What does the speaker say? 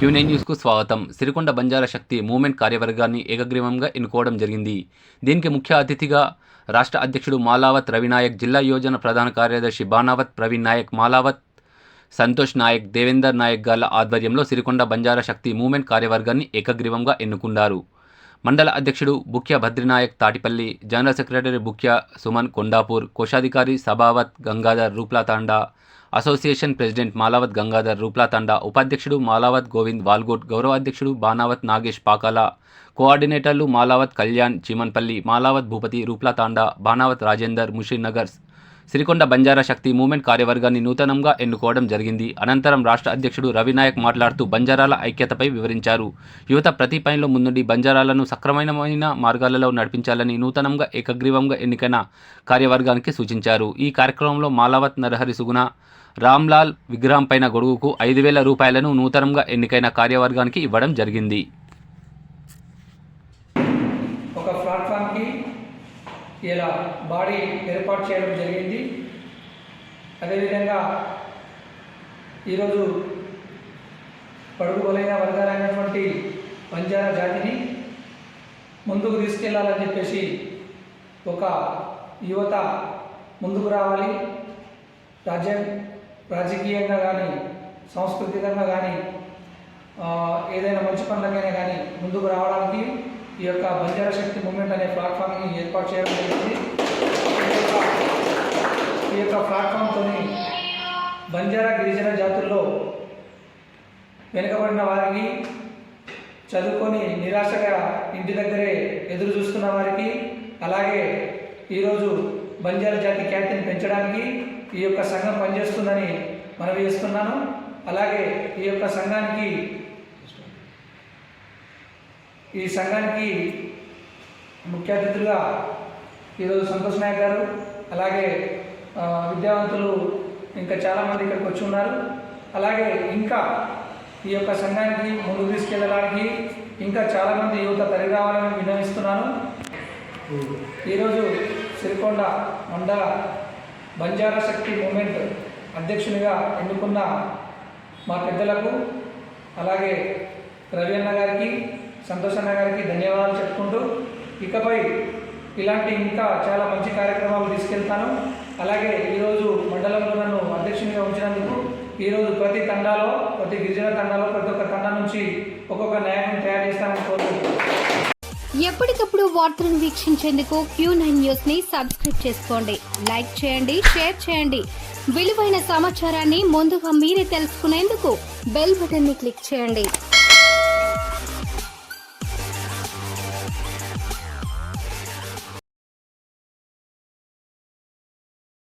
క్యూనే న్యూస్కు స్వాగతం. సిరికొండ బంజారా శక్తి మూవ్మెంట్ కార్యవర్గాన్ని ఏకగ్రీవంగా ఎన్నుకోవడం జరిగింది. దీనికి ముఖ్య అతిథిగా రాష్ట్ర అధ్యక్షుడు మాలావత్ రవినాయక్ జిల్లా యోజన ప్రధాన కార్యదర్శి బానావత్ ప్రవీణ్ నాయక్ మాలావత్ సంతోష్ నాయక్ దేవేందర్ నాయక్ గార్ల ఆధ్వర్యంలో సిరికొండ బంజారా శక్తి మూవ్మెంట్ కార్యవర్గాన్ని ఏకగ్రీవంగా ఎన్నుకున్నారు. మండల అధ్యక్షుడు బుక్య భద్రినాయక్ తాటిపల్లి జనరల్ సెక్రటరీ బుక్య సుమన్ కొండాపూర్ కోశాధికారి సభావత్ గంగాధర్ రూప్లాతాండా అసోసియేషన్ ప్రెసిడెంట్ మాలావత్ గంగాధర్ రూప్లాతాండా ఉపాధ్యక్షుడు మాలావత్ గోవింద్ వాల్గోట్ గౌరవ అధ్యక్షుడు బానావత్ నాగేష్ పాకాల కోఆర్డినేటర్లు మాలావత్ కళ్యాణ్ చీమన్పల్లి మాలావత్ భూపతి రూప్లాతాండా బానావత్ రాజేందర్ ముషీనగర్ సిరికొండ బంజారా శక్తి మూవ్మెంట్ కార్యవర్గాన్ని నూతనంగా ఎన్నుకోవడం జరిగింది. అనంతరం రాష్ట్ర అధ్యక్షుడు రవినాయక్ మాట్లాడుతూ బంజారాల ఐక్యతపై వివరించారు. యువత ప్రతి పనిలో ముందుండి బంజారాలను సక్రమమైన మార్గాలలో నడిపించాలని నూతనంగా ఏకగ్రీవంగా ఎన్నికైన కార్యవర్గానికి సూచించారు. ఈ కార్యక్రమంలో మాలావత్ నరహరి సుగుణ రామ్లాల్ విగ్రహం పైన గొడుగుకు ఐదు వేల రూపాయలను నూతనంగా ఎన్నికైన కార్యవర్గానికి ఇవ్వడం జరిగింది. ఒక ప్లాట్ఫామ్కి ఇలా బాడీ ఏర్పాటు చేయడం జరిగింది. అదేవిధంగా ఈరోజు పడుగు బలైన వర్గాలైనటువంటి బంజారా జాతిని ముందుకు తీసుకెళ్ళాలని చెప్పేసి ఒక యువత ముందుకు రావాలి. రాజ్య రాజకీయంగా కానీ సాంస్కృతికంగా కానీ ఏదైనా మంచి పనులకైనా కానీ ముందుకు రావడానికి ఈ యొక్క బంజారా శక్తి మూమెంట్ అనే ప్లాట్ఫామ్ని ఏర్పాటు చేయడం జరిగింది. ఈ యొక్క ప్లాట్ఫామ్తో బంజారా గిరిజన జాతుల్లో వెనుకబడిన వారికి చదువుకొని నిరాశగా ఇంటి దగ్గరే ఎదురు చూస్తున్న వారికి అలాగే ఈరోజు బంజారా జాతి ఖ్యాతిని పెంచడానికి ఈ యొక్క సంఘం పనిచేస్తుందని మనవి చేస్తున్నాను. అలాగే ఈ యొక్క సంఘానికి ఈ సంఘానికి ముఖ్య అతిథులుగా ఈరోజు సంతోష్ నాయక్ గారు అలాగే విద్యావంతులు ఇంకా చాలామంది ఇక్కడికి వచ్చి ఉన్నారు. అలాగే ఇంకా ఈ యొక్క సంఘానికి ముందుకు తీసుకెళ్ళడానికి ఇంకా చాలామంది యువత తరలి రావాలని విన్నవిస్తున్నాను. ఈరోజు సిరికొండ మండల బంజారా శక్తి మూమెంట్ అధ్యక్షునిగా ఎన్నుకున్న మా పెద్దలకు అలాగే రవి అన్న గారికి సంతోష్ అన్న గారికి ధన్యవాదాలు చెప్పుకుంటూ ఇకపై ఇలాంటి ఇంకా చాలా మంచి కార్యక్రమాలు తీసుకెళ్తాను. అలాగే ఈరోజు మండలంలో నన్ను అధ్యక్షునిగా ఉంచినందుకు ఈరోజు ప్రతి తండాలో ప్రతి గిరిజన తండాలో ప్రతి ఒక్క తండా నుంచి ఒక్కొక్క నాయకుని తయారు చేస్తాను కోరుకుంటున్నాను. ఎప్పటికప్పుడు వార్తలను వీక్షించేందుకు క్యూ నైన్ న్యూస్ని సబ్స్క్రైబ్ చేసుకోండి. లైక్ చేయండి షేర్ చేయండి. విలువైన సమాచారాన్ని ముందుగా మీరే తెలుసుకునేందుకు బెల్ బటన్ని క్లిక్ చేయండి.